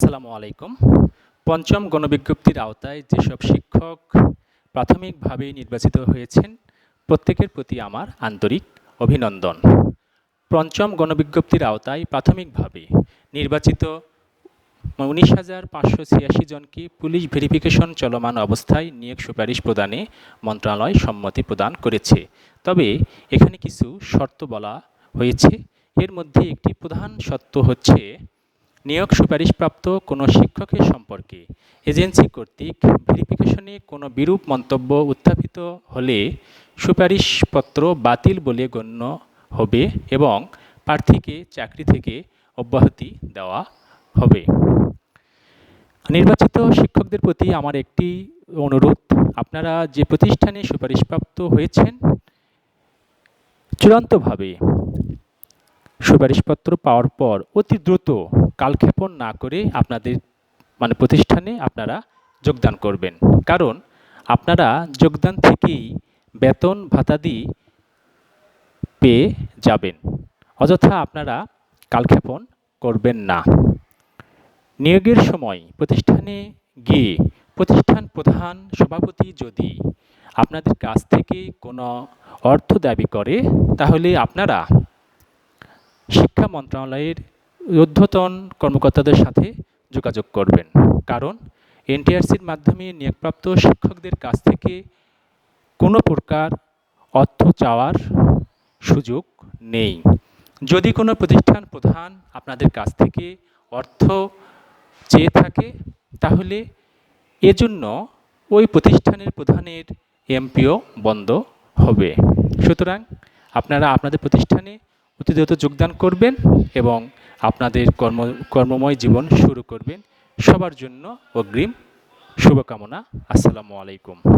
আসসালামু আলাইকুম। পঞ্চম গণবিজ্ঞপ্তির আওতায় যেসব শিক্ষক প্রাথমিকভাবে নির্বাচিত হয়েছেন, প্রত্যেকের প্রতি আমার আন্তরিক অভিনন্দন। পঞ্চম গণবিজ্ঞপ্তির আওতায় প্রাথমিকভাবে নির্বাচিত উনিশ হাজার পাঁচশো ছিয়াশি জনকে পুলিশ ভেরিফিকেশন চলমান অবস্থায় নিয়োগ সুপারিশ প্রদানে মন্ত্রণালয় সম্মতি প্রদান করেছে। তবে এখানে কিছু শর্ত বলা হয়েছে। এর মধ্যে একটি প্রধান শর্ত হচ্ছে নিয়োগ সুপারিশপ্রাপ্ত কোনো শিক্ষকের সম্পর্কে এজেন্সি কর্তৃক ভেরিফিকেশনে কোনো বিরূপ মন্তব্য উত্থাপিত হলে সুপারিশপত্র বাতিল বলে গণ্য হবে এবং প্রার্থীকে চাকরি থেকে অব্যাহতি দেওয়া হবে। নির্বাচিত শিক্ষকদের প্রতি আমার একটি অনুরোধ, আপনারা যে প্রতিষ্ঠানে সুপারিশপ্রাপ্ত হয়েছেন, চূড়ান্তভাবে সুপারিশপত্র পাওয়ার পর অতি দ্রুত কালক্ষেপণ না করে আপনাদের মানে প্রতিষ্ঠানে আপনারা যোগদান করবেন। কারণ আপনারা যোগদান থেকেই বেতন ভাতাদি পেয়ে যাবেন। অযথা আপনারা কালক্ষেপণ করবেন না। নিয়োগের সময় প্রতিষ্ঠানে গিয়ে প্রতিষ্ঠান প্রধান সভাপতি যদি আপনাদের কাছ থেকে কোনো অর্থ দাবি করে, তাহলে আপনারা শিক্ষা মন্ত্রণালয়ের ঊর্ধ্বতন কর্মকর্তাদের সাথে যোগাযোগ করবেন। কারণ এনটিআরসির মাধ্যমে নিয়োগপ্রাপ্ত শিক্ষকদের কাছ থেকে কোনো প্রকার অর্থ চাওয়ার সুযোগ নেই। যদি কোনো প্রতিষ্ঠান প্রধান আপনাদের কাছ থেকে অর্থ চেয়ে থাকে, তাহলে এজন্য ওই প্রতিষ্ঠানের প্রধানের এমপিও বন্ধ হবে। সুতরাং আপনারা আপনাদের প্রতিষ্ঠানে দ্রুত যোগদান করবেন এবং আপনাদের কর্ম, কর্মময় জীবন শুরু করবেন। সবার জন্য অগ্রিম শুভকামনা। আসসালামু আলাইকুম।